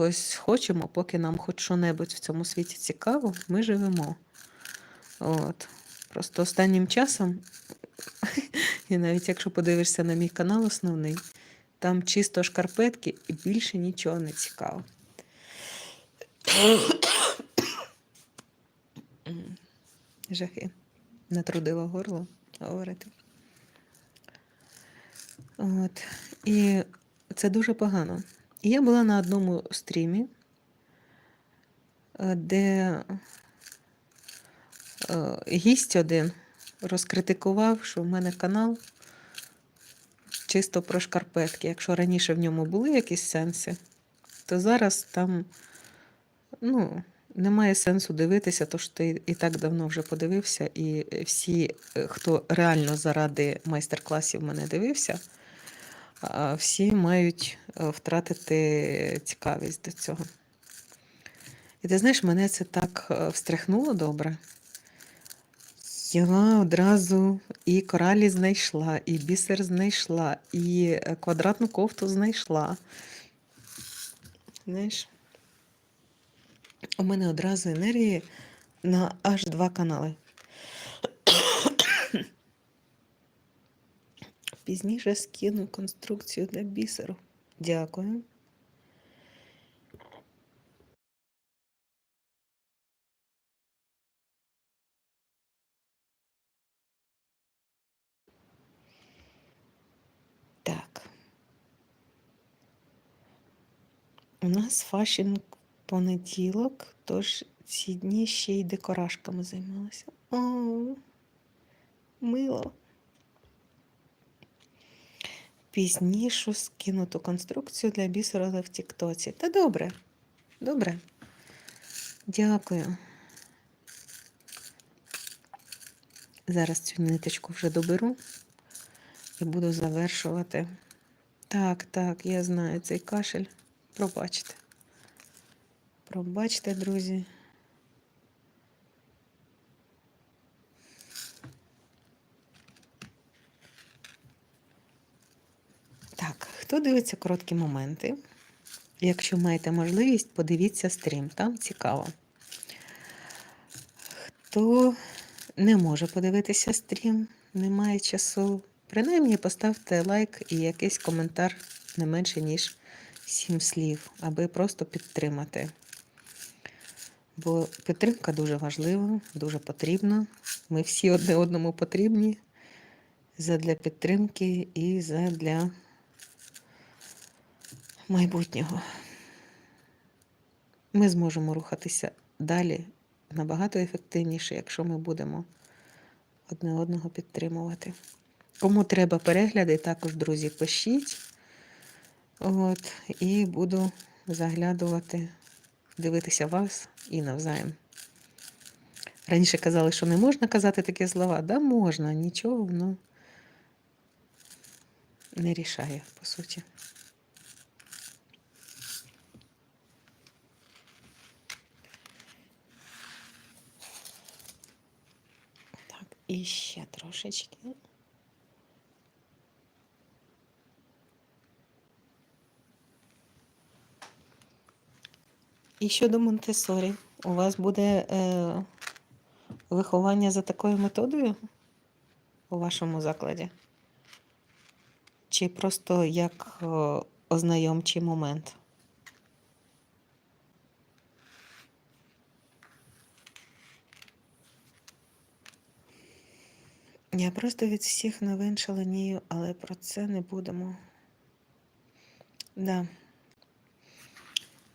Ось хочемо, поки нам хоч що-небудь в цьому світі цікаво, ми живемо. От. Просто останнім часом, і навіть якщо подивишся на мій канал основний, там чисто шкарпетки і більше нічого не цікаво. Жахи. Натрудила горло говорити. От. І це дуже погано. І я була на одному стрімі, е, де е, гість один розкритикував, що в мене канал чисто про шкарпетки. Якщо раніше в ньому були якісь сенси, то зараз там ну, немає сенсу дивитися, то що ти і так давно вже подивився, і всі, е, хто реально заради майстер-класів мене дивився, всі мають е, втратити цікавість до цього. І ти знаєш, мене це так е, встряхнуло добре. Я одразу і коралі знайшла, і бісер знайшла, і е, квадратну кофту знайшла. Знаєш, у мене одразу енергії на аж два канали. Пізніше скину конструкцію для бісеру. Дякую. Так. У нас фашінг понеділок, тож ці дні ще й декорашками займалася. О, мило. Пізнішу скинуту конструкцію для бісера в Тіктоці. Та добре, добре. Дякую. Зараз цю ниточку вже доберу і буду завершувати. Так, так, я знаю цей кашель. Пробачте. Пробачте, друзі. Так, хто дивиться короткі моменти? Якщо маєте можливість, подивіться стрім, там цікаво. Хто не може подивитися стрім, не має часу, принаймні поставте лайк і якийсь коментар не менше, ніж 7 слів, аби просто підтримати. Бо підтримка дуже важлива, дуже потрібна. Ми всі одне одному потрібні задля підтримки і задля майбутнього. Ми зможемо рухатися далі набагато ефективніше, якщо ми будемо одне одного підтримувати. Кому треба перегляди, також, друзі, пишіть. От, І буду заглядувати, дивитися вас і навзаєм. Раніше казали, що не можна казати такі слова. Да, можна, нічого воно не рішає, по суті. Так, і ще трошечки. І щодо Монтесорі, у вас буде е, виховання за такою методою у вашому закладі? Чи просто як е, ознайомчий момент? Я просто від всіх новин шаленію, але про це не будемо. Да.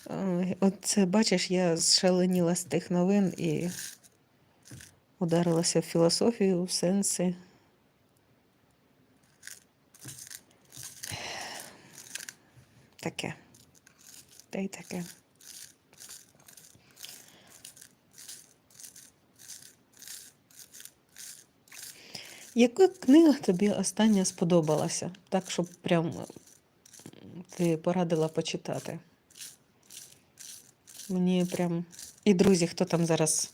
Ой, От це, бачиш, я зшаленіла з тих новин і ударилася в філософію, в сенси. Таке. Та й таке. Яка книга тобі остання сподобалася? Так, щоб прям ти порадила почитати? Мені прям. І друзі, хто там зараз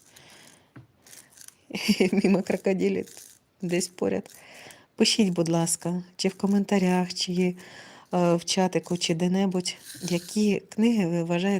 мимо крокодилів десь поряд. Пишіть, будь ласка, чи в коментарях, чи в чатику чи де-небудь, які книги ви вважаєте